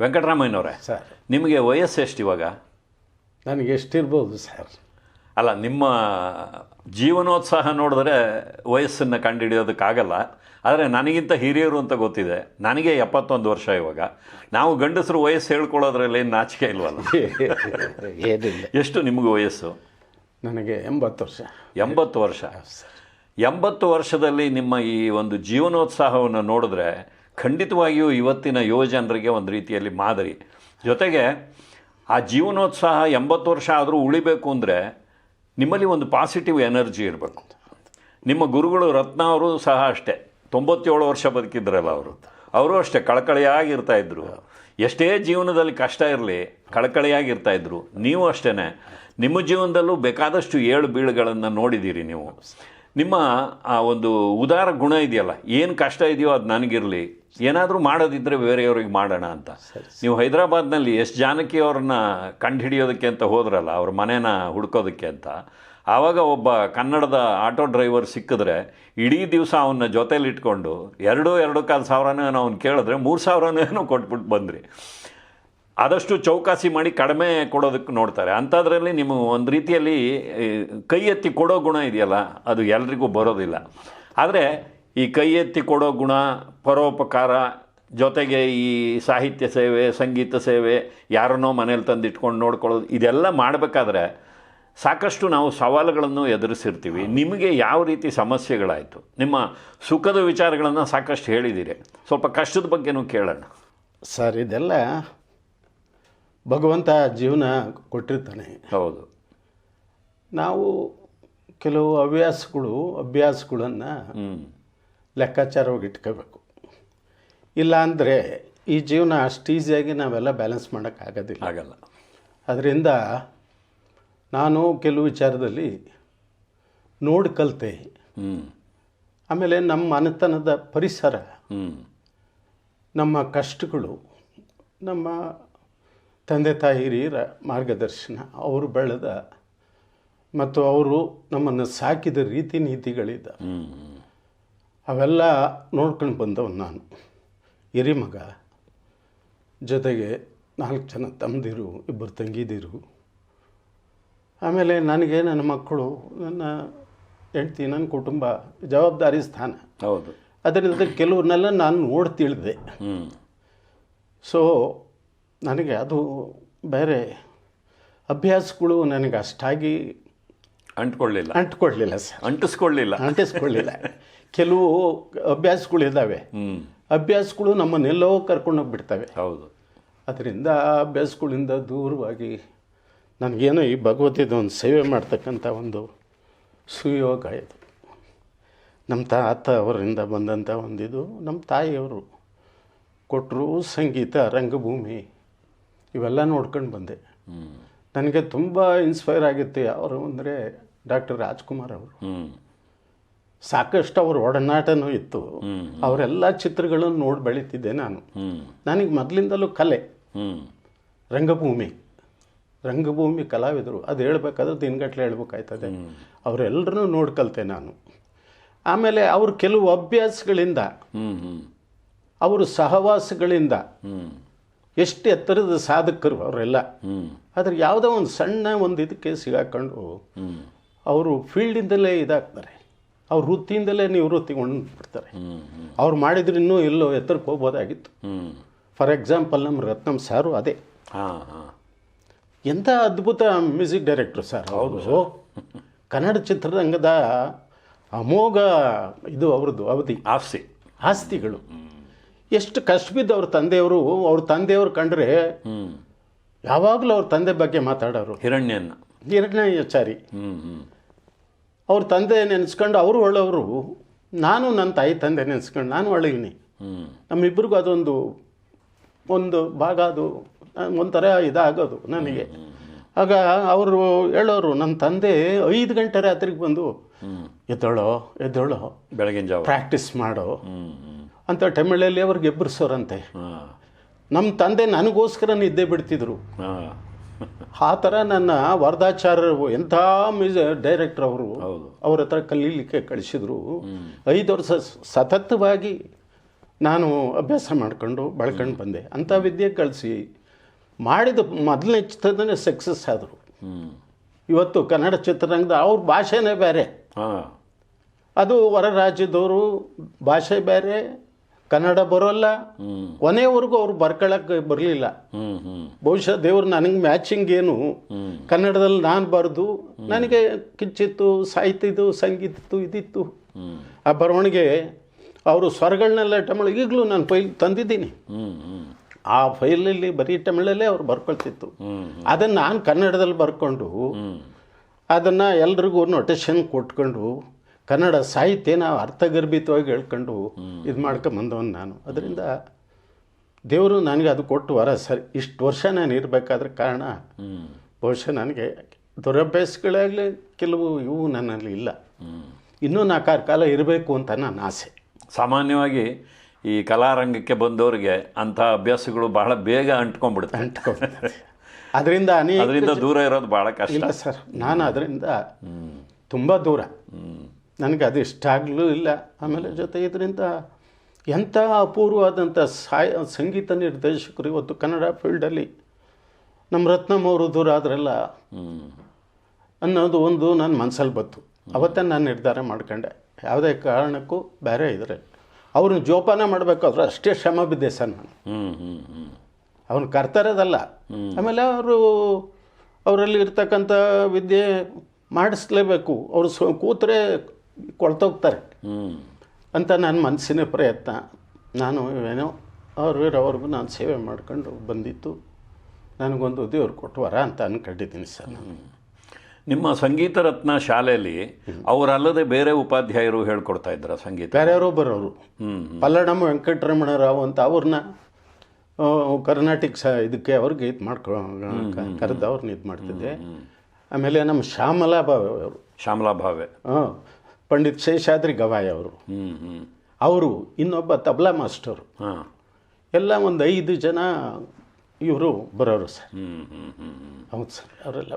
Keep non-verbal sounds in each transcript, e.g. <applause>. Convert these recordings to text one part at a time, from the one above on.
ವೆಂಕಟರಾಮಯ್ಯನವರೇ sir. ನಿಮಗೆ ವಯಸ್ಸು ಎಷ್ಟು ಇವಾಗ? ನನಗೆ ಎಷ್ಟಿರ್ಬೋದು ಸರ್. ಅಲ್ಲ ನಿಮ್ಮ ಜೀವನೋತ್ಸಾಹ ನೋಡಿದ್ರೆ ವಯಸ್ಸನ್ನು ಕಂಡುಹಿಡಿಯೋದಕ್ಕಾಗಲ್ಲ. ಆದರೆ ನನಗಿಂತ ಹಿರಿಯರು ಅಂತ ಗೊತ್ತಿದೆ. ನನಗೆ ಎಪ್ಪತ್ತೊಂದು ವರ್ಷ ಇವಾಗ. ನಾವು ಗಂಡಸರು ವಯಸ್ಸು ಹೇಳ್ಕೊಳ್ಳೋದ್ರಲ್ಲಿ ಏನು ನಾಚಿಕೆ ಇಲ್ವಲ್ಲ? <laughs> ಏನಿಲ್ಲ. ಎಷ್ಟು ನಿಮಗೆ ವಯಸ್ಸು? ನನಗೆ ಎಂಬತ್ತು ವರ್ಷ. ಎಂಬತ್ತು ವರ್ಷ. ಎಂಬತ್ತು ವರ್ಷದಲ್ಲಿ ನಿಮ್ಮ ಈ ಒಂದು ಜೀವನೋತ್ಸಾಹವನ್ನು ನೋಡಿದ್ರೆ ಖಂಡಿತವಾಗಿಯೂ ಇವತ್ತಿನ ಯುವಜನರಿಗೆ ಒಂದು ರೀತಿಯಲ್ಲಿ ಮಾದರಿ. ಜೊತೆಗೆ ಆ ಜೀವನೋತ್ಸಾಹ ಎಂಬತ್ತು ವರ್ಷ ಆದರೂ ಉಳಿಬೇಕು ಅಂದರೆ ನಿಮ್ಮಲ್ಲಿ ಒಂದು ಪಾಸಿಟಿವ್ ಎನರ್ಜಿ ಇರಬೇಕು. ನಿಮ್ಮ ಗುರುಗಳು ರತ್ನ ಅವರು ಸಹ ಅಷ್ಟೇ. ತೊಂಬತ್ತೇಳು ವರ್ಷ ಬದುಕಿದ್ರಲ್ಲ ಅವರು. ಅವರು ಅಷ್ಟೇ ಕಳಕಳಿಯಾಗಿರ್ತಾಯಿದ್ರು ಎಷ್ಟೇ ಜೀವನದಲ್ಲಿ ಕಷ್ಟ ಇರಲಿ ಕಳಕಳಿಯಾಗಿರ್ತಾಯಿದ್ರು ನೀವು ಅಷ್ಟೇ ನಿಮ್ಮ ಜೀವನದಲ್ಲೂ ಬೇಕಾದಷ್ಟು ಏಳು ಬೀಳುಗಳನ್ನು ನೋಡಿದ್ದೀರಿ ನೀವು. ನಿಮ್ಮ ಆ ಒಂದು ಉದಾರ ಗುಣ ಇದೆಯಲ್ಲ, ಏನು ಕಷ್ಟ ಇದೆಯೋ ಅದು ನನಗಿರಲಿ ಏನಾದರೂ ಮಾಡೋದಿದ್ದರೆ ಬೇರೆಯವ್ರಿಗೆ ಮಾಡೋಣ ಅಂತ. ನೀವು ಹೈದರಾಬಾದ್ನಲ್ಲಿ ಎಷ್ಟು ಜಾನಕಿ ಅವ್ರನ್ನ ಕಂಡುಹಿಡಿಯೋದಕ್ಕೆ ಅಂತ ಹೋದ್ರಲ್ಲ ಅವ್ರ ಮನೇನ ಹುಡ್ಕೋದಕ್ಕೆ ಅಂತ ಆವಾಗ ಒಬ್ಬ ಕನ್ನಡದ ಆಟೋ ಡ್ರೈವರ್ ಸಿಕ್ಕಿದ್ರೆ ಇಡೀ ದಿವಸ ಅವನ್ನ ಜೊತೇಲಿ ಇಟ್ಕೊಂಡು ಎರಡು ಎರಡು ಕಾಲು ಸಾವಿರನೂ ಏನೋ ಅವ್ನು ಕೇಳಿದ್ರೆ ಮೂರು ಸಾವಿರನೂ ಏನೋ ಕೊಟ್ಬಿಟ್ಟು ಬಂದ್ರಿ. ಆದಷ್ಟು ಚೌಕಾಸಿ ಮಾಡಿ ಕಡಿಮೆ ಕೊಡೋದಕ್ಕೆ ನೋಡ್ತಾರೆ. ಅಂಥದ್ರಲ್ಲಿ ನಿಮ್ಮ ಒಂದು ರೀತಿಯಲ್ಲಿ ಕೈ ಎತ್ತಿ ಕೊಡೋ ಗುಣ ಇದೆಯಲ್ಲ ಅದು ಎಲ್ರಿಗೂ ಬರೋದಿಲ್ಲ. ಆದರೆ ಈ ಕೈ ಎತ್ತಿ ಕೊಡೋ ಗುಣ ಪರೋಪಕಾರ ಜೊತೆಗೆ ಈ ಸಾಹಿತ್ಯ ಸೇವೆ ಸಂಗೀತ ಸೇವೆ ಯಾರನ್ನೋ ಮನೇಲಿ ತಂದಿಟ್ಕೊಂಡು ನೋಡ್ಕೊಳ್ಳೋದು ಇದೆಲ್ಲ ಮಾಡಬೇಕಾದ್ರೆ ಸಾಕಷ್ಟು ನಾವು ಸವಾಲುಗಳನ್ನು ಎದುರಿಸಿರ್ತೀವಿ. ನಿಮಗೆ ಯಾವ ರೀತಿ ಸಮಸ್ಯೆಗಳಾಯಿತು? ನಿಮ್ಮ ಸುಖದ ವಿಚಾರಗಳನ್ನು ಸಾಕಷ್ಟು ಹೇಳಿದ್ದೀರಿ ಸ್ವಲ್ಪ ಕಷ್ಟದ ಬಗ್ಗೆನೂ ಕೇಳೋಣ. ಸರ್ ಇದೆಲ್ಲ ಭಗವಂತ ಜೀವನ ಕೊಟ್ಟಿರ್ತಾನೆ. ಹೌದು. ನಾವು ಕೆಲವು ಹವ್ಯಾಸಗಳು ಅಭ್ಯಾಸಗಳನ್ನು ಲೆಕ್ಕಾಚಾರವಾಗಿ ಇಟ್ಕೋಬೇಕು. ಇಲ್ಲಾಂದರೆ ಈ ಜೀವನ ಅಷ್ಟು ಈಸಿಯಾಗಿ ನಾವೆಲ್ಲ ಬ್ಯಾಲೆನ್ಸ್ ಮಾಡೋಕ್ಕಾಗೋದಿಲ್ಲ. ಆಗಲ್ಲ ಅದರಿಂದ ನಾನು ಕೆಲವು ವಿಚಾರದಲ್ಲಿ ನೋಡಿ ಕಲಿತೆ. ಆಮೇಲೆ ನಮ್ಮ ಮನೆತನದ ಪರಿಸರ ನಮ್ಮ ಕಷ್ಟಗಳು ನಮ್ಮ ತಂದೆ ತಾಯಿ ಹಿರಿಯರ ಮಾರ್ಗದರ್ಶನ ಅವರು ಬೆಳೆದ ಮತ್ತು ಅವರು ನಮ್ಮನ್ನು ಸಾಕಿದ ರೀತಿ ನೀತಿಗಳಿದ್ದ ಅವೆಲ್ಲ ನೋಡ್ಕೊಂಡು ಬಂದವನು ನಾನು. ಹಿರಿಮಗ ಜೊತೆಗೆ ನಾಲ್ಕು ಜನ ತಮ್ಮದಿರು ಇಬ್ಬರು ತಂಗಿದಿರು. ಆಮೇಲೆ ನನಗೆ ನನ್ನ ಮಕ್ಕಳು ನನ್ನ ಹೆಂಡ್ತಿ ನನ್ನ ಕುಟುಂಬ ಜವಾಬ್ದಾರಿ ಸ್ಥಾನ. ಹೌದು. ಅದರಿಂದ ಕೆಲವ್ರನ್ನೆಲ್ಲ ನಾನು ನೋಡಿ ತಿಳಿದೆ. ಸೊ ನನಗೆ ಅದು ಬೇರೆ ಅಭ್ಯಾಸಗಳು ನನಗೆ ಅಷ್ಟಾಗಿ ಅಂಟ್ಕೊಳ್ಳಿಲ್ಲ. ಅಂಟ್ಕೊಳ್ಳಿಲ್ಲ ಸರ್. ಅಂಟಿಸ್ಕೊಳ್ಳಿಲ್ಲ. ಅಂಟಿಸ್ಕೊಳ್ಳಿಲ್ಲ. ಕೆಲವು ಅಭ್ಯಾಸಗಳಿದ್ದಾವೆ ಅಭ್ಯಾಸಗಳು ನಮ್ಮನ್ನೆಲ್ಲೋ ಕರ್ಕೊಂಡು ಹೋಗ್ಬಿಡ್ತವೆ. ಹೌದು. ಅದರಿಂದ ಆ ಅಭ್ಯಾಸಗಳಿಂದ ದೂರವಾಗಿ ನನಗೇನೋ ಈ ಭಗವತಿದ ಒಂದು ಸೇವೆ ಮಾಡ್ತಕ್ಕಂಥ ಒಂದು ಸುಯೋಗ ಇದು. ನಮ್ಮ ತಾತ ಅವರಿಂದ ಬಂದಂಥ ಒಂದಿದು ನಮ್ಮ ತಾಯಿಯವರು ಕೊಟ್ಟರು ಸಂಗೀತ ರಂಗಭೂಮಿ ಇವೆಲ್ಲ ನೋಡ್ಕೊಂಡು ಬಂದೆ. ನನಗೆ ತುಂಬ ಇನ್ಸ್ಪೈರ್ ಆಗಿತ್ತು. ಯಾರು ಅಂದರೆ ಡಾಕ್ಟರ್ ರಾಜ್ಕುಮಾರ್ ಅವರು. ಸಾಕಷ್ಟು ಅವ್ರ ಒಡನಾಟನೂ ಇತ್ತು. ಅವರೆಲ್ಲ ಚಿತ್ರಗಳನ್ನು ನೋಡಿ ಬೆಳೀತಿದ್ದೆ ನಾನು. ನನಗೆ ಮೊದಲಿಂದಲೂ ಕಲೆ. ರಂಗಭೂಮಿ. ರಂಗಭೂಮಿ ಕಲಾವಿದರು. ಅದು ಹೇಳ್ಬೇಕಾದ್ರೆ ದಿನಗಟ್ಲೆ ಹೇಳ್ಬೇಕಾಯ್ತದೆ. ಅವರೆಲ್ಲರೂ ನೋಡಿ ಕಲಿತೆ ನಾನು. ಆಮೇಲೆ ಅವರು ಕೆಲವು ಅಭ್ಯಾಸಗಳಿಂದ. ಅವರು ಸಹವಾಸಗಳಿಂದ. ಎಷ್ಟು ಎತ್ತರದ ಸಾಧಕರು ಅವರೆಲ್ಲ. ಆದರೆ ಯಾವುದೋ ಒಂದು ಸಣ್ಣ ಒಂದು ಇದಕ್ಕೆ ಸಿಗಾಕೊಂಡು ಅವರು ಫೀಲ್ಡಿಂದಲೇ ಇದಾಗ್ತಾರೆ. ಅವ್ರ ವೃತ್ತಿಯಿಂದಲೇ ನಿವೃತ್ತಿಗೊಂಡು ಬಿಡ್ತಾರೆ ಹ್ಞೂ ಹ್ಞೂ ಅವ್ರು ಮಾಡಿದ್ರೆ ಇನ್ನೂ ಎಲ್ಲೋ ಎತ್ತರಕ್ಕೆ ಹೋಗ್ಬೋದಾಗಿತ್ತು. ಫಾರ್ ಎಕ್ಸಾಂಪಲ್ ನಮ್ಮ ರತ್ನಂ ಸಾರು ಅದೇ. ಹಾಂ ಹಾಂ. ಎಂಥ ಅದ್ಭುತ ಮ್ಯೂಸಿಕ್ ಡೈರೆಕ್ಟ್ರು ಸರ್ ಅವರು. ಕನ್ನಡ ಚಿತ್ರರಂಗದ ಅಮೋಘ ಇದು ಅವ್ರದ್ದು ಅವಧಿ. ಆಸ್ತಿ. ಆಸ್ತಿಗಳು. ಎಷ್ಟು ಕಷ್ಟ ಬಿದ್ದು ಅವ್ರ ತಂದೆಯವರು ಅವ್ರ ತಂದೆಯವರು ಕಂಡ್ರೆ ಯಾವಾಗಲೂ ಅವ್ರ ತಂದೆ ಬಗ್ಗೆ ಮಾತಾಡೋರು. ಹ್ಞೂ ಹ್ಞೂ ಅವ್ರ ತಂದೆ ನೆನೆಸ್ಕೊಂಡು ಅವರು ಒಳ್ಳೆಯವರು ನಾನು ನನ್ನ ತಾಯಿ ತಂದೆ ನೆನೆಸ್ಕೊಂಡು ನಾನು ಒಳ್ಳೆಯವನಿ. ನಮ್ಮಿಬ್ರಿಗೂ ನಮ್ಮಿಬ್ಬರಿಗೂ ಅದೊಂದು ಒಂದು ಭಾಗ ಅದು ಒಂಥರ ಇದಾಗೋದು ನನಗೆ. ಆಗ ಅವರು ಹೇಳೋರು ನನ್ನ ತಂದೆ ಐದು ಗಂಟೆ ರಾತ್ರಿಗೆ ಬಂದು ಎದ್ದೋಳೋ ಎದ್ದೋಳೋ ಬೆಳಗಿನ ಜಾವ. ಪ್ರಾಕ್ಟೀಸ್ ಮಾಡೋ ಅಂತ ಟೈಮಲ್ಲಿ ಅವ್ರಿಗೆ ಎಬ್ಬರಿಸೋರಂತೆ. ನಮ್ಮ ತಂದೆ ನನಗೋಸ್ಕರ ನಿದ್ದೆ ಬಿಡ್ತಿದ್ರು. <laughs> ಆ ಥರ ನನ್ನ ವರದಾಚಾರ್ಯರು ಎಂಥ ಮ್ಯೂಸ ಡೈರೆಕ್ಟರ್ ಅವರು ಅವ್ರ ಹತ್ರ ಕಲೀಲಿಕ್ಕೆ ಕಳಿಸಿದ್ರು. ಐದು ವರ್ಷ ಸತತವಾಗಿ ನಾನು ಅಭ್ಯಾಸ ಮಾಡ್ಕೊಂಡು ಬಳ್ಕೊಂಡು ಬಂದೆ. ಅಂಥ ವಿದ್ಯೆ ಕಳಿಸಿ ಮಾಡಿದ ಮೊದಲನೇ ಚಿತ್ರದಲ್ಲೇ ಸಕ್ಸಸ್ ಆದರು. ಇವತ್ತು ಕನ್ನಡ ಚಿತ್ರರಂಗದ ಅವ್ರ ಭಾಷೆನೇ ಬೇರೆ. ಅದು ಹೊರ ರಾಜ್ಯದವರು ಭಾಷೆ ಬೇರೆ ಕನ್ನಡ ಬರೋಲ್ಲ. ಕೊನೆವರೆಗೂ ಅವ್ರು ಬರ್ಕೊಳಕ್ಕೆ ಬರಲಿಲ್ಲ. ಬಹುಶಃ ದೇವ್ರು ನನಗೆ ಮ್ಯಾಚಿಂಗ್ ಏನು. ಕನ್ನಡದಲ್ಲಿ ನಾನು ಬರೆದು ನನಗೆ ಕಿಚ್ಚಿತ್ತು ಸಾಹಿತ್ಯದ್ದು ಸಂಗೀತದ್ದು ಇದಿತ್ತು. ಆ ಬರವಣಿಗೆ ಅವರು ಸ್ವರಗಳನ್ನೆಲ್ಲ ತಮಿಳು ಈಗಲೂ ನಾನು ಫೈಲ್ ತಂದಿದ್ದೀನಿ. ಆ ಫೈಲಲ್ಲಿ ಬರೀ ತಮಿಳಲ್ಲೇ ಅವ್ರು ಬರ್ಕೊಳ್ತಿತ್ತು. ಅದನ್ನು ನಾನು ಕನ್ನಡದಲ್ಲಿ ಬರ್ಕೊಂಡು ಅದನ್ನು ಎಲ್ರಿಗೂ ನೊಟೇಶನ್ ಕೊಟ್ಕೊಂಡು ಕನ್ನಡ ಸಾಹಿತ್ಯನ ಅರ್ಥಗರ್ಭಿತವಾಗಿ ಹೇಳ್ಕೊಂಡು ಇದು ಮಾಡ್ಕೊಂಬಂದವನು ನಾನು. ಅದರಿಂದ ದೇವರು ನನಗೆ ಅದು ಕೊಟ್ಟು ವರ. ಸರಿ ಇಷ್ಟು ವರ್ಷ ನಾನು ಇರಬೇಕಾದ್ರೆ ಕಾರಣ ಬಹುಶಃ ನನಗೆ ದುರಭ್ಯಾಸಗಳಾಗಲಿ ಕೆಲವು ಇವು ನನ್ನಲ್ಲಿ ಇಲ್ಲ. ಇನ್ನೂ ನಾಲ್ಕಾರು ಕಾಲ ಇರಬೇಕು ಅಂತ ನನ್ನ ಆಸೆ. ಸಾಮಾನ್ಯವಾಗಿ ಈ ಕಲಾರಂಗಕ್ಕೆ ಬಂದವರಿಗೆ ಅಂಥ ಅಭ್ಯಾಸಗಳು ಬಹಳ ಬೇಗ ಅಂಟ್ಕೊಂಡ್ಬಿಡುತ್ತೆ. ಅಂಟ್ಕೊಂಡ್ಬಿಡುತ್ತೆ ಅದರಿಂದ ಅದರಿಂದ ದೂರ ಇರೋದು ಭಾಳ ಕಷ್ಟ. ಇಲ್ಲ ಸರ್ ನಾನು ಅದರಿಂದ ತುಂಬ ದೂರ. ನನಗೆ ಅದು ಇಷ್ಟ ಆಗಲೂ ಇಲ್ಲ. ಆಮೇಲೆ ಜೊತೆ ಇದರಿಂದ ಎಂಥ ಅಪೂರ್ವವಾದಂಥ ಸಾಯ, ಸಂಗೀತ ನಿರ್ದೇಶಕರು ಇವತ್ತು ಕನ್ನಡ ಫೀಲ್ಡಲ್ಲಿ ನಮ್ಮ ರತ್ನಮ್ ಅವರು ದೂರ ಆದ್ರಲ್ಲ ಅನ್ನೋದು ಒಂದು ನನ್ನ ಮನಸ್ಸಲ್ಲಿ ಬಂತು. ಅವತ್ತೇ ನಾನು ನಿರ್ಧಾರ ಮಾಡ್ಕೊಂಡೆ. ಯಾವುದೇ ಕಾರಣಕ್ಕೂ ಬೇರೆ ಇದ್ರೆ. ಅವ್ರನ್ನ ಜೋಪಾನ ಮಾಡಬೇಕಾದ್ರೆ ಅಷ್ಟೇ ಶ್ರಮ ಬಿದ್ದೆ ಸರ್ ನಾನು. ಅವನು ಕರ್ತರದಲ್ಲ. ಆಮೇಲೆ ಅವರು, ಅವರಲ್ಲಿ ಇರ್ತಕ್ಕಂಥ ವಿದ್ಯೆ ಮಾಡಿಸ್ಲೇಬೇಕು. ಅವರು ಸ್ವ, ಕೂತ್ರೆ ಕೊಳ್ತೋಗ್ತಾರೆ. ಅಂತ ನನ್ನ ಮನಸ್ಸಿನ ಪ್ರಯತ್ನ. ನಾನು ಏನೋ ಅವ್ರು ಇರೋವರೆಗೂ ನಾನು ಸೇವೆ ಮಾಡ್ಕೊಂಡು ಬಂದಿತ್ತು ನನಗೊಂದು ದೇವ್ರು ಕೊಟ್ಟು ವರ ಅಂತ ಅನ್ಕೊಂಡಿದ್ದೀನಿ ಸರ್ ನಾನು. ನಿಮ್ಮ ಸಂಗೀತ ರತ್ನ ಶಾಲೆಯಲ್ಲಿ ಅವರಲ್ಲದೆ ಬೇರೆ ಉಪಾಧ್ಯಾಯರು ಹೇಳ್ಕೊಡ್ತಾ ಇದ್ರ ಸಂಗೀತ? ಯಾರ್ಯಾರು ಬರೋರು ಹ್ಞೂ ಪಲ್ಲಡಮ್ಮ ವೆಂಕಟರಮಣ ರಾವ್ ಅಂತ ಅವ್ರನ್ನ ಕರ್ನಾಟಕ ಸ ಇದಕ್ಕೆ ಅವ್ರಿಗೆ ಇದು ಮಾಡ್ಕೊ ಕರೆದು ಅವ್ರನ್ನ ಇದು ಮಾಡ್ತಿದ್ದೆ. ಆಮೇಲೆ ನಮ್ಮ ಶ್ಯಾಮಲಾ ಭಾವೆ ಅವರು. ಶ್ಯಾಮಲಾ ಭಾವೆ. ಹಾಂ ಪಂಡಿತ್ ಶೇಷಾದ್ರಿ ಗವಾಯ್ ಅವರು. ಹ್ಞೂ ಹ್ಞೂ ಅವರು ಇನ್ನೊಬ್ಬ ತಬ್ಲಾ ಮಾಸ್ಟರು. ಹಾಂ. ಎಲ್ಲ ಒಂದು ಐದು ಜನ ಇವರು ಬರೋರು ಸರ್. ಹ್ಞೂ ಹ್ಞೂ ಹ್ಞೂ ಹ್ಞೂ ಹೌದು ಸರ್ ಅವರೆಲ್ಲ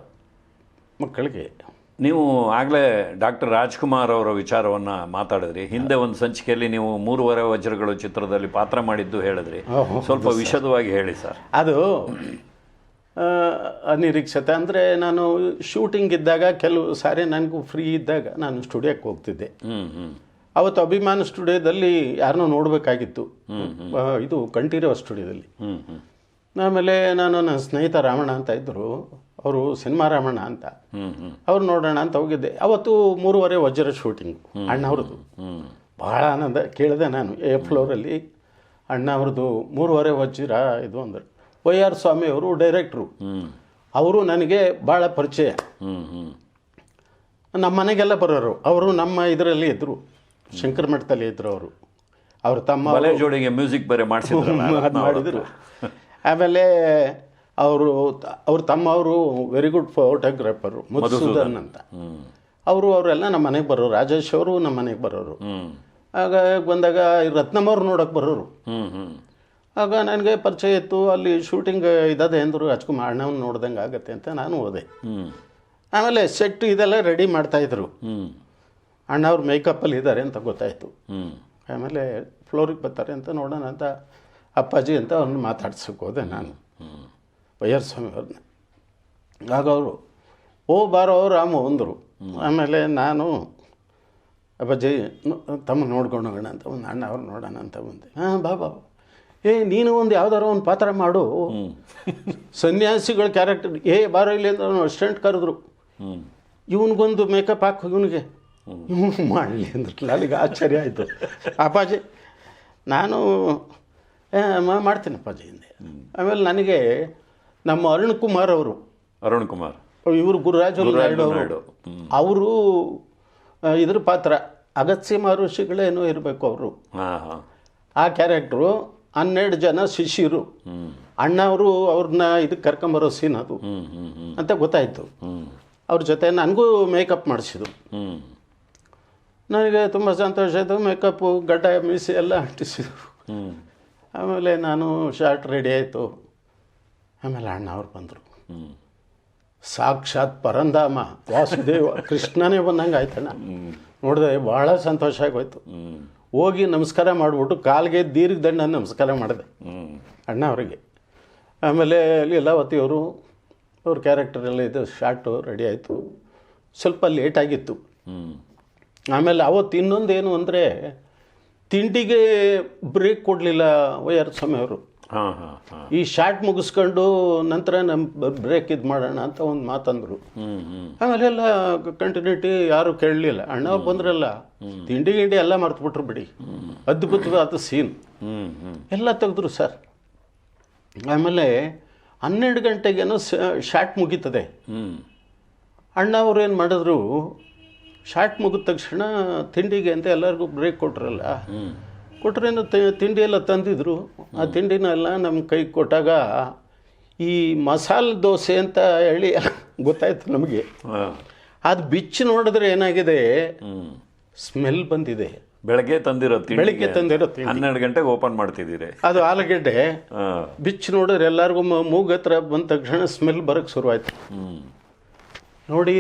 ಮಕ್ಕಳಿಗೆ. ನೀವು ಆಗಲೇ ಡಾಕ್ಟರ್ ರಾಜ್ಕುಮಾರ್ ಅವರ ವಿಚಾರವನ್ನು ಮಾತಾಡಿದ್ರಿ. ಹಿಂದೆ ಒಂದು ಸಂಚಿಕೆಯಲ್ಲಿ ನೀವು ಮೂರುವರೆ ವಜ್ರಗಳು ಚಿತ್ರದಲ್ಲಿ ಪಾತ್ರ ಮಾಡಿದ್ದು ಹೇಳಿದ್ರಿ. ಸ್ವಲ್ಪ ವಿಶದವಾಗಿ ಹೇಳಿ ಸರ್. ಅದು ಅನಿರೀಕ್ಷಿತ. ಅಂದರೆ ನಾನು ಶೂಟಿಂಗ್ ಇದ್ದಾಗ ಕೆಲವು ಸಾರಿ ನನಗೂ ಫ್ರೀ ಇದ್ದಾಗ ನಾನು ಸ್ಟುಡಿಯೋಕ್ಕೆ ಹೋಗ್ತಿದ್ದೆ. ಅವತ್ತು ಅಭಿಮಾನ ಸ್ಟುಡಿಯೋದಲ್ಲಿ ಯಾರನ್ನೂ ನೋಡಬೇಕಾಗಿತ್ತು. ಇದು ಕಂಠೀರವ ಸ್ಟುಡಿಯೋದಲ್ಲಿ ಆಮೇಲೆ ನಾನು ನನ್ನ ಸ್ನೇಹಿತ ರಾಮಣ್ಣ ಅಂತ ಇದ್ದರು. ಅವರು ಸಿನಿಮಾ ರಾಮಣ್ಣ ಅಂತ. ಅವ್ರು ನೋಡೋಣ ಅಂತ ಹೋಗಿದ್ದೆ. ಅವತ್ತು ಮೂರುವರೆ ವಜ್ರ ಶೂಟಿಂಗ್ ಅಣ್ಣ ಅವ್ರದ್ದು. ಹ್ಞೂ ಭಾಳ ಆನಂದ ಕೇಳಿದೆ ನಾನು. ಎ ಫ್ಲೋರಲ್ಲಿ ಅಣ್ಣ ಅವ್ರದ್ದು ಮೂರುವರೆ ವಜ್ರ ಇದು ಅಂದರು. ವೈ ಆರ್ ಸ್ವಾಮಿ ಅವರು ಡೈರೆಕ್ಟ್ರು. ಅವರು ನನಗೆ ಭಾಳ ಪರಿಚಯ. ನಮ್ಮ ಮನೆಗೆಲ್ಲ ಬರೋರು. ಅವರು ನಮ್ಮ ಇದರಲ್ಲಿ ಇದ್ದರು ಶಂಕರ ಮಠದಲ್ಲಿ ಇದ್ದರು ಅವರು. ಅವ್ರ ತಮ್ಮ ಜೋಡಿಗೆ ಮ್ಯೂಸಿಕ್ ಬರೆ <laughs> ಮಾಡ್ಸಿದ್ರು. ಮಾಡಿದರು ಆಮೇಲೆ ಅವರು ಅವ್ರ ತಮ್ಮ ಅವರು ವೆರಿ ಗುಡ್ ಫೋಟೋಗ್ರಾಫರು ಮಧುಸೂದನ್. ಅಂತ. ಅವರು ಅವರೆಲ್ಲ ನಮ್ಮ ಮನೆಗೆ ಬರೋರು. ರಾಜೇಶ್ ಅವರು ನಮ್ಮ ಮನೆಗೆ ಬರೋರು. ಆಗ ಬಂದಾಗ ರತ್ನಮ್ಮ ರತ್ನಮ್ಮವ್ರು ನೋಡೋಕೆ ಬರೋರು. ಆಗ ನನಗೆ ಪರಿಚಯ ಇತ್ತು. ಅಲ್ಲಿ ಶೂಟಿಂಗ್ ಇದ್ದದೆ ಅಂದರು ರಾಜ್ಕುಮಾರ್ ಅಣ್ಣವ್ನು ನೋಡ್ದಂಗೆ ಆಗುತ್ತೆ ಅಂತ ನಾನು ಹೋದೆ. ಆಮೇಲೆ ಸೆಟ್ ಇದೆಲ್ಲ ರೆಡಿ ಮಾಡ್ತಾಯಿದ್ರು ಅಣ್ಣವ್ರು ಅಣ್ಣ ಅವ್ರು ಮೇಕಪ್ಪಲ್ಲಿ ಇದ್ದಾರೆ ಅಂತ ಗೊತ್ತಾಯಿತು. ಆಮೇಲೆ ಫ್ಲೋರಿಗೆ ಬರ್ತಾರೆ ಅಂತ ನೋಡೋಣ ಅಂತ ಅಪ್ಪಾಜಿ ಅಂತ ಅವ್ರನ್ನ ಮಾತಾಡ್ಸೋಕೆ ಹೋದೆ ನಾನು. ವೈಯರ್ ಸ್ವಾಮಿ ಅವ್ರನ್ನ ಆಗ ಅವರು ಓ ಬಾರೋ ರಾಮು ಅಂದರು. ಆಮೇಲೆ ನಾನು ಅಪ್ಪಾಜಿ ತಮ್ಮ ನೋಡ್ಕೊಂಡು ಹೋಗೋಣ ಅಂತ ಒಂದು ಅಣ್ಣ ಅವ್ರು ನೋಡೋಣ ಅಂತ ಬಂದೆ. ಹಾಂ ಬಾ ಬಾ. ಏ ನೀನು ಒಂದು ಯಾವ್ದಾರ ಒಂದು ಪಾತ್ರ ಮಾಡು. ಸನ್ಯಾಸಿಗಳ ಕ್ಯಾರೆಕ್ಟರ್ ಏ ಬಾರೋ ಇಲ್ಲಿ ಅಂದ್ರೆ ಅಸ್ಟೆಂಟ್ ಕರೆದ್ರು. ಇವನಿಗೊಂದು ಮೇಕಪ್ ಹಾಕು ಇವನಿಗೆ. ಇವನು ಮಾಡಲಿ ಅಂದ್ರೆ. ನನಗೆ ಆಶ್ಚರ್ಯ ಆಯಿತು. ಅಪ್ಪಾಜಿ ನಾನು ಮಾಡ್ತೇನೆ ಅಪ್ಪಾಜಿ ಹಿಂದೆ. ಆಮೇಲೆ ನನಗೆ ನಮ್ಮ ಅರುಣ್ ಕುಮಾರ್ ಅವರು. ಅರುಣ್ ಕುಮಾರ್. ಇವರು ಗುರುರಾಜು ಅವರು. ಅವರು ಇದ್ರ ಪಾತ್ರ. ಅಗತ್ಯ ಮಹರ್ಷಿಗಳೇನೋ ಇರಬೇಕು ಅವರು. ಆ ಕ್ಯಾರೆಕ್ಟ್ರು ಹನ್ನೆರಡು ಜನ ಶಿಷ್ಯರು. ಅಣ್ಣವರು ಅಣ್ಣ ಅವರು ಅವ್ರನ್ನ ಇದಕ್ಕೆ ಕರ್ಕೊಂಬರೋ ಸೀನ್ ಅದು. ಅಂತ ಗೊತ್ತಾಯಿತು. ಅವ್ರ ಜೊತೆ ನನಗೂ ಮೇಕಪ್ ಮಾಡಿಸಿದ್ರು. ನನಗೆ ತುಂಬ ಸಂತೋಷ ಆಯಿತು. ಮೇಕಪ್ಪು ಗಡ್ಡ, ಮೀಸಿ ಎಲ್ಲ ಅಂಟಿಸಿದ್ರು. ಆಮೇಲೆ ನಾನು ಶಾರ್ಟ್ ರೆಡಿ ಆಯಿತು. ಆಮೇಲೆ ಅಣ್ಣ ಅವ್ರು ಬಂದರು. ಸಾಕ್ಷಾತ್ ಪರಂಧಾಮ. ವಾಸುದೇವ, ಕೃಷ್ಣನೇ ಬಂದಂಗೆ ಆಯ್ತಣ್ಣ ನೋಡಿದೆ ಭಾಳ ಸಂತೋಷ ಆಗೋಯ್ತು. ಹೋಗಿ ನಮಸ್ಕಾರ ಮಾಡಿಬಿಟ್ಟು ಕಾಲಿಗೆ ದೀರ್ಘ ದಂಡ ನಮಸ್ಕಾರ ಮಾಡಿದೆ. ಅಣ್ಣ ಅವರಿಗೆ. ಆಮೇಲೆ ಲೀಲಾವತಿಯವರು ಅವ್ರ ಕ್ಯಾರೆಕ್ಟರ್ ಎಲ್ಲ ಇದು ಶಾರ್ಟು ರೆಡಿ ಆಯಿತು. ಸ್ವಲ್ಪ ಲೇಟಾಗಿತ್ತು ಆಗಿತ್ತು. ಆಮೇಲೆ ಅವತ್ತು ಇನ್ನೊಂದು ಏನು ಅಂದರೆ ತಿಂಡಿಗೆ ಬ್ರೇಕ್ ಕೊಡಲಿಲ್ಲ ವೈ ಆರ್ ಸ್ವಾಮಿ ಅವರು. ಹಾಂ ಹಾಂ ಹಾಂ ಈ ಶಾರ್ಟ್ ಮುಗಿಸ್ಕೊಂಡು ನಂತರ ನಮ್ಮ ಬ್ರೇಕ್ ಇದು ಮಾಡೋಣ ಅಂತ ಒಂದು ಮಾತಂದರು. ಆಮೇಲೆಲ್ಲ ಹ್ಞೂ ಆಮೇಲೆ ಎಲ್ಲ ಕಂಟಿನ್ಯೂಟಿ ಯಾರು ಕೇಳಲಿಲ್ಲ. ಅಣ್ಣ ಬಂದ್ರಲ್ಲ ತಿಂಡಿ ಗಿಂಡಿ ಎಲ್ಲ ಮರ್ತ್ಬಿಟ್ರು ಬಿಡಿ. ಅದ್ಭುತವಾದ ಸೀನ್ ಎಲ್ಲ ತೆಗೆದ್ರು ಸರ್ ಆಮೇಲೆ ಹನ್ನೆರಡು ಗಂಟೆಗೇನೋ ಶಾರ್ಟ್ ಮುಗೀತದೆ. ಅಣ್ಣ ಅವ್ರು ಏನು ಮಾಡಿದ್ರು ಶಾರ್ಟ್ ಮುಗಿದ ತಕ್ಷಣ ತಿಂಡಿಗೆ ಅಂತ ಎಲ್ಲರಿಗೂ ಬ್ರೇಕ್ ಕೊಟ್ರಲ್ಲ. ಕೊಟ್ರೇನು ತಿಂಡಿಯೆಲ್ಲ ತಿಂಡಿ ಎಲ್ಲ ತಂದಿದ್ರು. ಆ ತಿಂಡಿನೆಲ್ಲ ನಮ್ಮ ಕೈ ಕೊಟ್ಟಾಗ ಈ ಮಸಾಲೆ ದೋಸೆ ಅಂತ ಹೇಳಿ ಗೊತ್ತಾಯ್ತು ನಮಗೆ. ಅದು ಬಿಚ್ಚಿ ನೋಡಿದ್ರೆ ಏನಾಗಿದೆ? ಸ್ಮೆಲ್ ಬಂದಿದೆ. ಬೆಳಗ್ಗೆ ತಂದಿರೋ ಬೆಳಗ್ಗೆ ತಂದಿರೋ ಹನ್ನೆರಡು ಗಂಟೆಗೆ ಓಪನ್ ಮಾಡ್ತಿದ್ದೀರಿ. ಅದು ಆಲೂಗಡ್ಡೆ. ಬಿಚ್ಚು ನೋಡಿದ್ರೆ ಎಲ್ಲರಿಗೂ ಮೂಗತ್ರ ಬಂದ ತಕ್ಷಣ ಸ್ಮೆಲ್ ಬರೋಕ್ಕೆ ಶುರುವಾಯ್ತು. ನೋಡಿ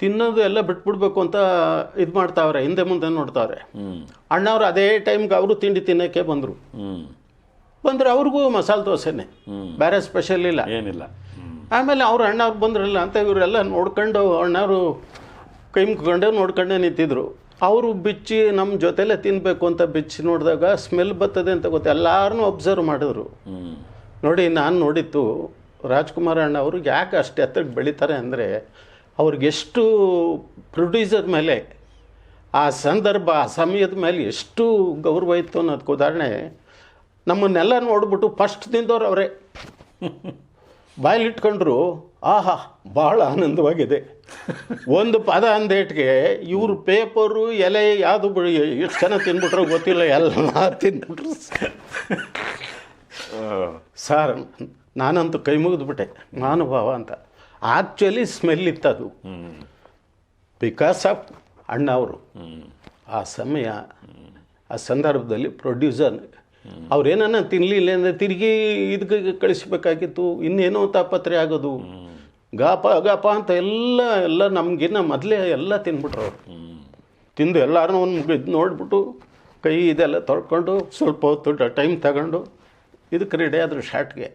ತಿನ್ನೋದು ಎಲ್ಲ ಬಿಟ್ಬಿಡ್ಬೇಕು ಅಂತ ಇದು ಮಾಡ್ತಾವ್ರೆ ಹಿಂದೆ ಮುಂದೆ ನೋಡ್ತಾವ್ರೆ. ಅಣ್ಣವ್ರು ಅದೇ ಟೈಮ್ಗೆ ಅವರು ತಿಂಡಿ ತಿನ್ನೋಕ್ಕೆ ಬಂದರು. ಬಂದರೆ ಅವ್ರಿಗೂ ಮಸಾಲೆ ದೋಸೆನೆ. ಬೇರೆ ಸ್ಪೆಷಲ್ ಇಲ್ಲ. ಏನಿಲ್ಲ. ಆಮೇಲೆ ಅವ್ರು ಅಣ್ಣವ್ರು ಬಂದ್ರಲ್ಲ ಅಂತ ಇವರೆಲ್ಲ ನೋಡ್ಕೊಂಡು ಅಣ್ಣವರು ಕೈ ಮುಗ್ಕೊಂಡೆ ನೋಡ್ಕೊಂಡೆ ನಿಂತಿದ್ರು. ಅವರು ಬಿಚ್ಚಿ ನಮ್ಮ ಜೊತೆಲೇ ತಿನ್ನಬೇಕು ಅಂತ ಬಿಚ್ಚಿ ನೋಡಿದಾಗ ಸ್ಮೆಲ್ ಬರ್ತದೆ ಅಂತ ಗೊತ್ತು ಎಲ್ಲಾರನ್ನೂ ಅಬ್ಸರ್ವ್ ಮಾಡಿದ್ರು. ನೋಡಿ ನಾನು ನೋಡಿತ್ತು ರಾಜ್ಕುಮಾರ್ ಅಣ್ಣ ಅವರು ಯಾಕೆ ಅಷ್ಟು ಎತ್ತರಕ್ಕೆ ಬೆಳೀತಾರೆ ಅಂದರೆ ಅವ್ರಿಗೆ ಎಷ್ಟು ಪ್ರೊಡ್ಯೂಸರ್ ಮೇಲೆ ಆ ಸಂದರ್ಭ ಆ ಸಮಯದ ಮೇಲೆ ಎಷ್ಟು ಗೌರವ ಇತ್ತು ಅನ್ನೋದಕ್ಕೆ ಉದಾಹರಣೆ ನಮ್ಮನ್ನೆಲ್ಲ ನೋಡ್ಬಿಟ್ಟು ಫಸ್ಟ್ ದಿನದವ್ರು ಅವರೇ. <laughs> ಬಾಯಲ್ಲಿಟ್ಕೊಂಡ್ರು ಆಹಾ ಭಾಳ ಆನಂದವಾಗಿದೆ. ಒಂದು ಪದ ಅಂದೇಟ್ಗೆ ಇವರು ಪೇಪರು ಎಲೆ ಯಾವುದು ಬಿಡಿ ಎಷ್ಟು ಜನ ತಿನ್ಬಿಟ್ರೋ ಗೊತ್ತಿಲ್ಲ ಎಲ್ಲ ತಿಂದ್ಬಿಟ್ರು <laughs> ಸರ್ ನಾನಂತೂ ಕೈ ಮುಗಿದ್ಬಿಟ್ಟೆ ಮಹಾನುಭಾವ ಅಂತ. ಆ್ಯಕ್ಚುಲಿ ಸ್ಮೆಲ್ ಇತ್ತದು. ಬಿಕಾಸ್ ಆಫ್ ಅಣ್ಣ ಅವರು. ಹ್ಞೂ ಆ ಸಮಯ, ಆ ಸಂದರ್ಭದಲ್ಲಿ ಪ್ರೊಡ್ಯೂಸರ್ ಅವ್ರೇನನ್ನ ತಿನ್ನಲಿಲ್ಲ ಅಂದರೆ ತಿರುಗಿ ಇದಕ್ಕೆ ಕಳಿಸಬೇಕಾಗಿತ್ತು, ಇನ್ನೇನೋ ತಾಪತ್ರೆ ಆಗೋದು. ಗಾಪ ಗಾಪ ಅಂತ ಎಲ್ಲ ಎಲ್ಲ ನಮಗಿನ್ನ ಮೊದಲೇ ಎಲ್ಲ ತಿನ್ಬಿಟ್ರು ಅವರು. ತಿಂದು ಎಲ್ಲರೂ ಒಂದು ಇದು ನೋಡಿಬಿಟ್ಟು ಕೈ ಇದೆಲ್ಲ ತೊಳ್ಕೊಂಡು ಸ್ವಲ್ಪ ಹೊತ್ತು ಟೈಮ್ ತಗೊಂಡು ಇದಕ್ಕೆ ರೆಡಿ ಆದರು ಶಾರ್ಟ್ಗೆ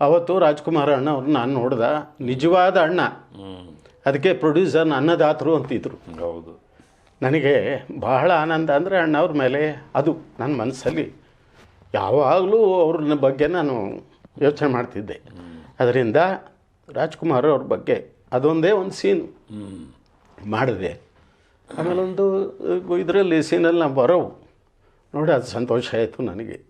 ಅವತ್ತು ರಾಜ್ಕುಮಾರ್ ಅಣ್ಣ ಅವ್ರು ನಾನು ನೋಡಿದ ನಿಜವಾದ ಅಣ್ಣ. ಅದಕ್ಕೆ ಪ್ರೊಡ್ಯೂಸರ್ ಅನ್ನದಾತರು ಅಂತಿದ್ರು. ಹೌದು. ನನಗೆ ಬಹಳ ಆನಂದ ಅಂದರೆ ಅಣ್ಣವ್ರ ಮೇಲೆ ಅದು ನನ್ನ ಮನಸ್ಸಲ್ಲಿ ಯಾವಾಗಲೂ ಅವ್ರ ಬಗ್ಗೆ ನಾನು ಯೋಚನೆ ಮಾಡ್ತಿದ್ದೆ. ಅದರಿಂದ ರಾಜ್ಕುಮಾರ್ ಅವ್ರ ಬಗ್ಗೆ ಅದೊಂದೇ ಒಂದು ಸೀನು ಮಾಡಿದೆ. ಆಮೇಲೆ ಒಂದು ಇದರಲ್ಲಿ ಸೀನಲ್ಲಿ ನಾವು ಬರೋವು. ನೋಡಿ ಅದು ಸಂತೋಷ ಆಯಿತು ನನಗೆ.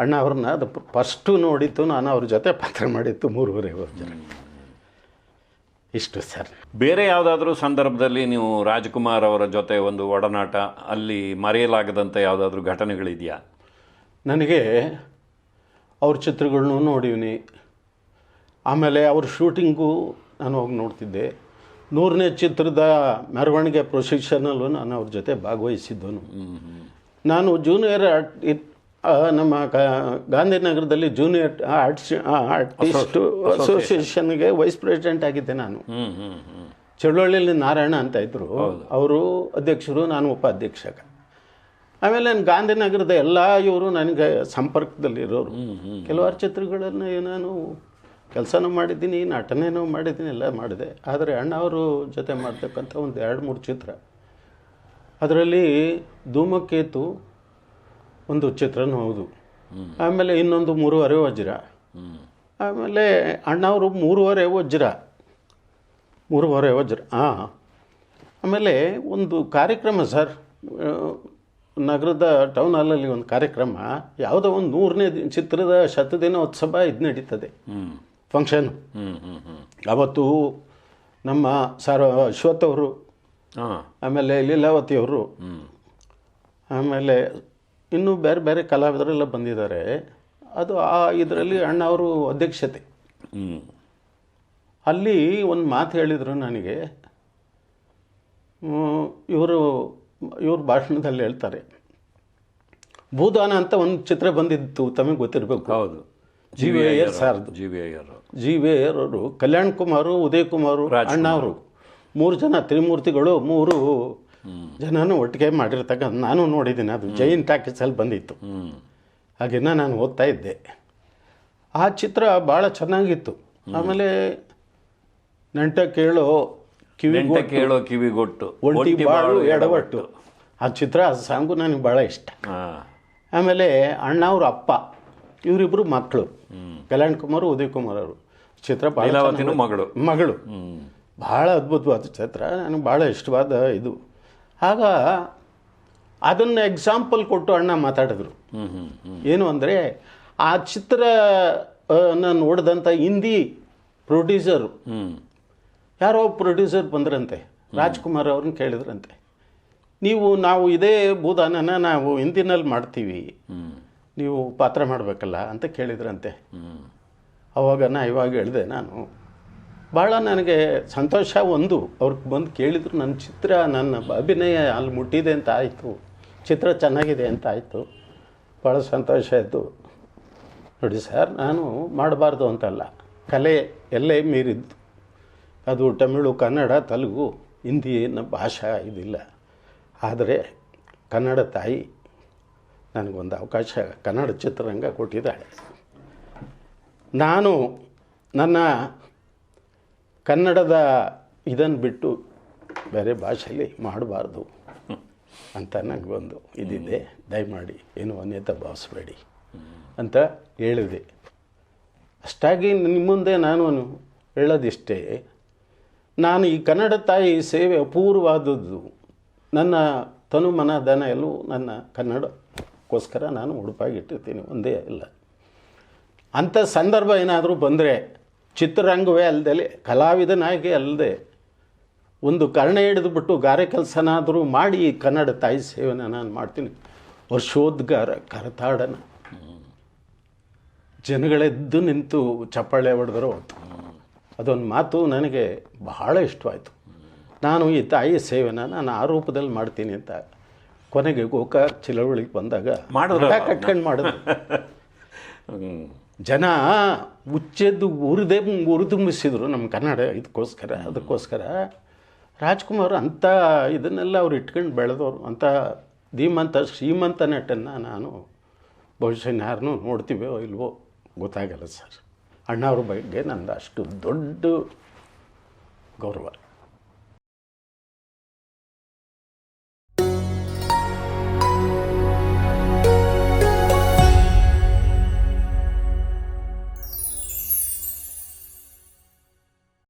ಅಣ್ಣ ಅವ್ರನ್ನ ಅದು ಫಸ್ಟು ನೋಡಿತ್ತು ನಾನು ಅವ್ರ ಜೊತೆ ಪಾತ್ರ ಮಾಡಿತ್ತು ಮೂರುವರೆ ವರ್ಷ. ಇಷ್ಟು ಸರ್. ಬೇರೆ ಯಾವುದಾದ್ರೂ ಸಂದರ್ಭದಲ್ಲಿ ನೀವು ರಾಜ್ಕುಮಾರ್ ಅವರ ಜೊತೆ ಒಂದು ಒಡನಾಟ ಅಲ್ಲಿ ಮರೆಯಲಾಗದಂಥ ಯಾವುದಾದ್ರೂ ಘಟನೆಗಳಿದೆಯಾ? ನನಗೆ ಅವ್ರ ಚಿತ್ರಗಳನ್ನು ನೋಡಿವಿನಿ. ಆಮೇಲೆ ಅವ್ರ ಶೂಟಿಂಗು ನಾನು ಹೋಗಿ ನೋಡ್ತಿದ್ದೆ. ನೂರನೇ ಚಿತ್ರದ ಮೆರವಣಿಗೆ ಪ್ರೊಸೆಷನಲ್ಲೂ ನಾನು ಅವ್ರ ಜೊತೆ ಭಾಗವಹಿಸಿದ್ದನು. ನಾನು ಜೂನಿಯರ್ ಆರ್ಟ್ ನಮ್ಮ ಗಾಂಧಿನಗರದಲ್ಲಿ ಜೂನಿಯರ್ ಆರ್ಟ್ಸ್ ಆರ್ಟಿಸ್ಟ್ ಅಸೋಸಿಯೇಷನ್ಗೆ ವೈಸ್ ಪ್ರೆಸಿಡೆಂಟ್ ಆಗಿದ್ದೆ ನಾನು. ಚಳುವಳ್ಳಿಯಲ್ಲಿ ನಾರಾಯಣ ಅಂತ ಇದ್ದರು ಅವರು ಅಧ್ಯಕ್ಷರು ನಾನು ಉಪಾಧ್ಯಕ್ಷಕ ಆಮೇಲೆ ನಾನು ಗಾಂಧಿನಗರದ ಎಲ್ಲ ಇವರು ನನಗೆ ಸಂಪರ್ಕದಲ್ಲಿರೋರು ಕೆಲವಾರು ಚಿತ್ರಗಳನ್ನು ನಾನು ಕೆಲಸನೂ ಮಾಡಿದ್ದೀನಿ ನಟನೆನೂ ಮಾಡಿದ್ದೀನಿ ಎಲ್ಲ ಮಾಡಿದೆ. ಆದರೆ ಅಣ್ಣ ಅವರು ಜೊತೆ ಮಾಡ್ತಕ್ಕಂಥ ಒಂದು ಎರಡು ಮೂರು ಚಿತ್ರ. ಅದರಲ್ಲಿ ಧೂಮಕೇತು ಒಂದು ಚಿತ್ರನೂ ಹೌದು. ಆಮೇಲೆ ಇನ್ನೊಂದು ಮೂರುವರೆ ವಜ್ರ. ಆಮೇಲೆ ಅಣ್ಣವರು ಮೂರುವರೆ ವಜ್ರ. ಮೂರುವರೆ ವಜ್ರ ಹಾಂ ಆಮೇಲೆ ಒಂದು ಕಾರ್ಯಕ್ರಮ ಸರ್ ನಗರದ ಟೌನ್ ಹಾಲಲ್ಲಿ ಒಂದು ಕಾರ್ಯಕ್ರಮ. ಯಾವುದೋ ಒಂದು ನೂರನೇ ದಿನ ಚಿತ್ರದ ಶತದಿನೋತ್ಸವ ಇದು ನಡೀತದೆ. ಫಂಕ್ಷನ್ ಅವತ್ತು ನಮ್ಮ ಸರ್ ಅಶ್ವಥ್ ಅವರು ಆಮೇಲೆ ಲೀಲಾವತಿಯವರು ಅವರು ಆಮೇಲೆ ಇನ್ನೂ ಬೇರೆ ಬೇರೆ ಕಲಾವಿದರೆಲ್ಲ ಬಂದಿದ್ದಾರೆ. ಅದು ಆ ಇದರಲ್ಲಿ ಅಣ್ಣ ಅವರು ಅಧ್ಯಕ್ಷತೆ. ಅಲ್ಲಿ ಒಂದು ಮಾತು ಹೇಳಿದರು ನನಗೆ. ಇವರು ಇವ್ರ ಭಾಷಣದಲ್ಲಿ ಹೇಳ್ತಾರೆ. ಭೂದಾನ ಅಂತ ಒಂದು ಚಿತ್ರ ಬಂದಿತ್ತು ತಮಗೆ ಗೊತ್ತಿರಬೇಕು. ಹೌದು. G V Iyer sir G V Iyer. G V Iyer ಅವರು ಕಲ್ಯಾಣ್ ಕುಮಾರು ಉದಯ್ ಕುಮಾರ್ ಅಣ್ಣ ಅವರು ಮೂರು ಜನ ತ್ರಿಮೂರ್ತಿಗಳು ಮೂರು ಜನನೂ ಒಟ್ಟಿಗೆ ಮಾಡಿರ್ತಕ್ಕಂಥ ನಾನು ನೋಡಿದ್ದೀನಿ ಅದು ಜೈನ್ ಟಾಕೀಸಲ್ಲಿ ಬಂದಿತ್ತು. ಹಾಗೆನ ನಾನು ಓದ್ತಾ ಇದ್ದೆ. ಆ ಚಿತ್ರ ಭಾಳ ಚೆನ್ನಾಗಿತ್ತು. ಆಮೇಲೆ ನೆಂಟ ಕೇಳೋ ಕಿವಿ ಕೇಳೋ ಕಿವಿಗೊಟ್ಟು. ಒಂಟಿ ಬಾಳು ಎಡವಟ್ಟು. ಆ ಚಿತ್ರ ಆ ಸಾಂಗು ನನಗೆ ಭಾಳ ಇಷ್ಟ. ಆಮೇಲೆ ಆಮೇಲೆ ಅಣ್ಣವ್ರ ಅಪ್ಪ ಇವರಿಬ್ಬರು ಮಕ್ಕಳು ಕಲ್ಯಾಣ್ ಕುಮಾರ್ ಉದಯ್ ಕುಮಾರ್ ಅವರು. ಚಿತ್ರ ಮಗಳು. ಮಗಳು. ಭಾಳ ಅದ್ಭುತವಾದ ಚಿತ್ರ. ನನಗೆ ಭಾಳ ಇಷ್ಟವಾದ ಇದು. ಆಗ ಅದನ್ನು ಎಕ್ಸಾಂಪಲ್ ಕೊಟ್ಟು ಅಣ್ಣ ಮಾತಾಡಿದ್ರು. ಏನು ಅಂದರೆ, ಆ ಚಿತ್ರ ನೋಡಿದಂಥ ಹಿಂದಿ ಪ್ರೊಡ್ಯೂಸರು ಯಾರೋ ಪ್ರೊಡ್ಯೂಸರ್ ಬಂದ್ರಂತೆ, ರಾಜ್ಕುಮಾರ್ ಅವ್ರನ್ನ ಕೇಳಿದ್ರಂತೆ. ನೀವು, ನಾವು ಇದೇ ಭೂದಾನನ ನಾವು ಹಿಂದಿನಲ್ಲಿ ಮಾಡ್ತೀವಿ. ನೀವು ಪಾತ್ರ ಮಾಡಬೇಕಲ್ಲ ಅಂತ ಕೇಳಿದ್ರಂತೆ. ಅವಾಗ ನಾ ಇವಾಗ ಹೇಳಿದೆ, ನಾನು ಭಾಳ ನನಗೆ ಸಂತೋಷ ಒಂದು. ಅವ್ರಿಗೆ ಬಂದು ಕೇಳಿದ್ರು, ನನ್ನ ಚಿತ್ರ, ನನ್ನ ಅಭಿನಯ ಅಲ್ಲಿ ಮುಟ್ಟಿದೆ ಅಂತ ಆಯಿತು. ಚಿತ್ರ ಚೆನ್ನಾಗಿದೆ ಅಂತ ಆಯಿತು. ಭಾಳ ಸಂತೋಷ ಆಯಿತು ನೋಡಿ ಸರ್, ನಾನು ಮಾಡಬಾರ್ದು ಅಂತಲ್ಲ. ಕಲೆ ಎಲ್ಲೇ ಮೀರಿದ್ದು. ಅದು ತಮಿಳು, ಕನ್ನಡ, ತೆಲುಗು, ಹಿಂದಿ ನಮ್ಮ ಭಾಷೆ ಇದಿಲ್ಲ. ಆದರೆ ಕನ್ನಡ ತಾಯಿ ನನಗೊಂದು ಅವಕಾಶ, ಕನ್ನಡ ಚಿತ್ರರಂಗ ಕೊಟ್ಟಿದ್ದಾಳೆ. ನಾನು ನನ್ನ ಕನ್ನಡದ ಇದನ್ನು ಬಿಟ್ಟು ಬೇರೆ ಭಾಷೆಯಲ್ಲಿ ಮಾಡಬಾರ್ದು ಅಂತ ನನಗೆ ಒಂದು ಇದಿದೆ. ದಯಮಾಡಿ ಏನು ಅನ್ಯತ ಭಾವಿಸ್ಬೇಡಿ ಅಂತ ಹೇಳಿದೆ. ಅಷ್ಟಾಗಿ ನಿಮ್ಮ ಮುಂದೆ ನಾನು ಹೇಳೋದಿಷ್ಟೇ, ನಾನು ಈ ಕನ್ನಡ ತಾಯಿ ಸೇವೆ ಅಪೂರ್ವವಾದದ್ದು. ನನ್ನ ತನು ಮನ ಧನ ಎಲ್ಲೂ ನನ್ನ ಕನ್ನಡಕ್ಕೋಸ್ಕರ ನಾನು ಉಡುಪಾಗಿಟ್ಟಿರ್ತೀನಿ, ಒಂದೇ ಇಲ್ಲ ಅಂಥ ಸಂದರ್ಭ ಏನಾದರೂ ಬಂದರೆ ಚಿತ್ರರಂಗವೇ ಅಲ್ಲದೆ ಕಲಾವಿದನಾಗಿ ಅಲ್ಲದೆ ಒಂದು ಕರ್ಣೆ ಹಿಡಿದುಬಿಟ್ಟು ಗಾರೆ ಕೆಲಸನಾದರೂ ಮಾಡಿ ಕನ್ನಡ ತಾಯಿ ಸೇವೆನ ನಾನು ಮಾಡ್ತೀನಿ. ವರ್ಷೋದ್ಗಾರ ಕರತಾಡನ. ಜನಗಳೆದ್ದು ನಿಂತು ಚಪ್ಪಾಳೆ ಹೊಡೆದರು ಅದೊಂದು ಮಾತು ನನಗೆ ಬಹಳ ಇಷ್ಟವಾಯಿತು. ನಾನು ಈ ತಾಯಿ ಸೇವೆನ ನಾನು ಆ ರೂಪದಲ್ಲಿ ಮಾಡ್ತೀನಿ ಅಂತ ಕೊನೆಗೆ ಗೋಕಾಕ್ ಚಿಲವಳಿಗೆ ಬಂದಾಗ ಕಟ್ಕೊಂಡು ಮಾಡಿದ್ರು. <laughs> ಜನ ಉಚ್ಚೆದ್ದು ಉರಿದೇ ಉರಿದುಂಬಿಸಿದ್ರು ನಮ್ಮ ಕನ್ನಡ ಇದಕ್ಕೋಸ್ಕರ, ಅದಕ್ಕೋಸ್ಕರ. ರಾಜ್ಕುಮಾರ್ ಅಂಥ ಇದನ್ನೆಲ್ಲ ಅವ್ರು ಇಟ್ಕೊಂಡು ಬೆಳೆದವರು. ಅಂಥ ಧೀಮಂತ, ಶ್ರೀಮಂತ ನಟನ್ನು ನಾನು ಬಹುಶಃ ಯಾರನ್ನೂ ನೋಡ್ತೀವೋ ಇಲ್ವೋ ಗೊತ್ತಾಗಲ್ಲ ಸರ್. ಅಣ್ಣವ್ರ ಬಗ್ಗೆ ನಂದು ಅಷ್ಟು ದೊಡ್ಡ ಗೌರವ.